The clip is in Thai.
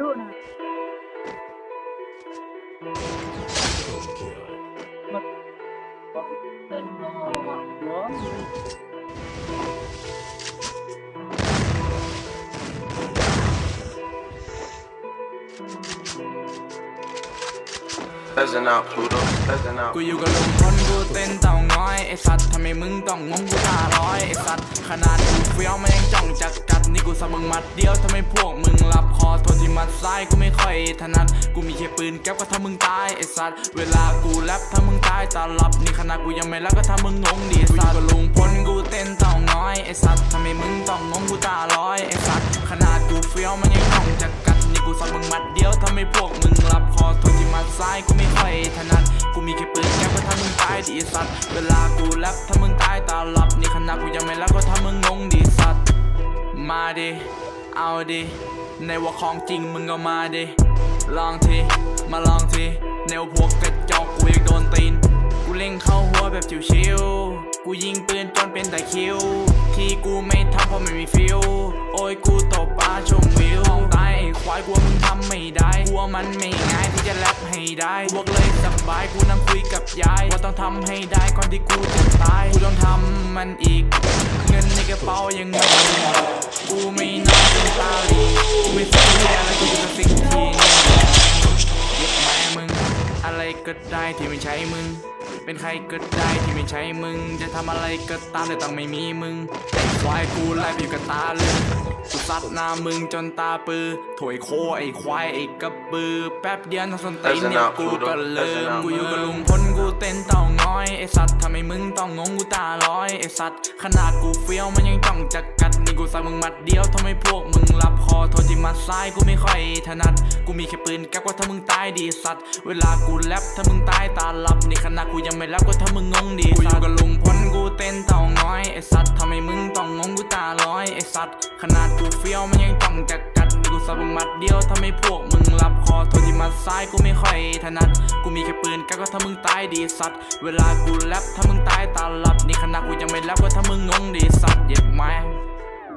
doon. Pleasant กูอยู่กับลุงพลกูเต้นเต่าง้อยไอสัตว์ทำไมมึงต้องงงกูตาร้อยไอสัตว์ขนาดกูเฟี้ยวม่ยังจ้องจักกัดนี่กูสะบึงมัดเดียวทำไมพวกมึงหลับคอ มัดซ้ายกูไม่ค่อยถนัด กูมีแค่ปืนแก๊ปก็ทำมึงตายไอ้สัตว์ เวลากูแรปถ้ามึงตายตาลับนี่ขนาดกูยังไม่รักก็ทำมึงงงดีสัตว์กูลุงพลกูเต้นเต่าง้อยไอ้สัตว์ทำไมมึงต้องงงกูตาร้อยไอ้สัตว์ขนาดกูเฟี้ยวมันยังจ้องจะกัดนี่กูสับมึงมัดเดียวทำไมพวกมึงหลับคอโทษที่มัดซ้ายกูไม่ค่อยถนัด กูมีแค่ปืนแก๊ปก็ทำมึงตายดีสัตว์ เวลากูแรปถ้ามึงตายตาหลับนี่ขนาดกูยังไม่รักก็ทำมึงงงดีสัตว์มาดิ เอาดิ ในว่าของจริงมึงก็มาดิ ลองที มาลองที แนวพวกกระจอกกูอยากโดนตีน กูเล่งเข้าหัวแบบชิวๆกูยิงปืนจนเป็นแต่คิว ที่กูไม่ทำเพราะไม่มีฟิล โอ้ยกูตบปลาชมวิวตายไอ้ควายกลัวมึงทำไม่ได้กลัวมันไม่ง่ายที่จะแรปให้ได้พวกเลยสบายกูนั่งคุยกับยาย ว่าต้องทำให้ได้ก่อนที่กูจะตาย กูต้องทำมันอีก เงินในกระเป๋ายังไม่ ก็ได้ที่ไม่ใช่มึง เป็นใครก็ได้ที่ไม่ใช่มึง จะทำอะไรก็ตามแต่ต้องไม่มีมึงไอ้ควายกูไล่ไปอยู่กับตาเลยกูซัดหน้ามึงจนตาปือถวยโคไอ้ควายไอ้กระบือ แป๊บเดียวทั้งสนตีนเนี่ยกูก็เลิมกูอยู่กับลุงพลกูเต้นเต่าง้อยไอ้สัตว์ทำไมมึงต้องงงกูตาลอยไอ้สัตว์ขนาดกูเฟี้ยวมันยังจ้องจะกัดนี่กูสั่งมึงมัดเดียวทำไมพวกมึง มัดซ้ายกูไม่ค่อยถนัด กูมีแค่ปืนแก๊ปก็ถ้ามึงตายดีสัตว์ เวลากูแรปถ้ามึงตายตาหลับนี่ขนาดกูยังไม่แรปก็ถ้ามึงงงดีกูอยู่กับลุงพลกูเต้นเต่าง้อยไอสัตว์ทำไมมึงต้องงงกูตาลอยไอสัตว์ ขนาดกูเฟี้ยวมันยังจ้องจะกัดกูสั่งมึงมัดเดียวทำไมพวกมึงหลับคอโทษที่มัดซ้ายกูไม่ค่อยถนัด กูมีแค่ปืนแก๊ปก็ถ้ามึงตายดีสัตว์ เวลากูแรปถ้ามึงตายตาหลับนี่ขนาดกูยังไม่แรปก็ถ้ามึงงงดีสัตว์เย็บแม่ง